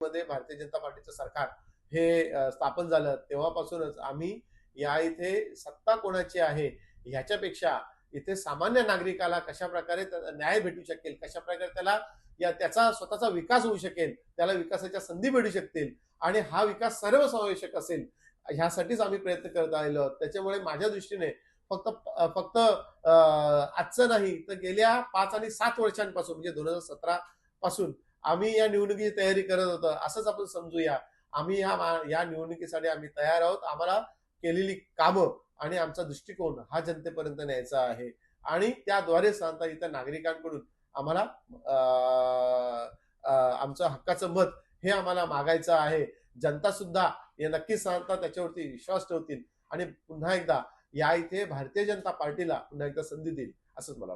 मध्ये भारतीय जनता पार्टीचं सरकार हे स्थापन झालं. तेव्हापासूनच आम्ही या इथे सत्ता कोणाची आहे ह्याच्यापेक्षा इथे सामान्य नागरिकाला कशा प्रकारे न्याय भेटू शकेल कशा प्रकारे त्याला या त्याचा स्वतःचा विकास होऊ शकेल त्याला विकासाच्या संधी भेटू शकतील आणि हा विकास सर्वसमावेशक असेल ह्यासाठीच आम्ही प्रयत्न करत आलेलो त्याच्यामुळे माझ्या दृष्टीने फक्त फक्त आजचं नाही तर गेल्या पाच आणि सात वर्षांपासून म्हणजे दोन हजार सतरा पासून आम्ही या निवडणुकीची तयारी करत होतो. असंच आपण समजूया. आम्ही या मा- या निवडणुकीसाठी आम्ही तयार आहोत. आम्हाला केलेली कामं आणि आमचा दृष्टिकोन हा जनतेपर्यंत न्यायचा आहे. आणि त्याद्वारे सांगता इथं नागरिकांकडून आम्हाला आमचं हक्काचं मत हे आम्हाला मागायचं आहे. जनता सुद्धा हे नक्कीच सांगता त्याच्यावरती विश्वास ठेवतील आणि पुन्हा एकदा या इथे भारतीय जनता पार्टीला पुन्हा एकदा संधी देईल. असंच मला वाटतं.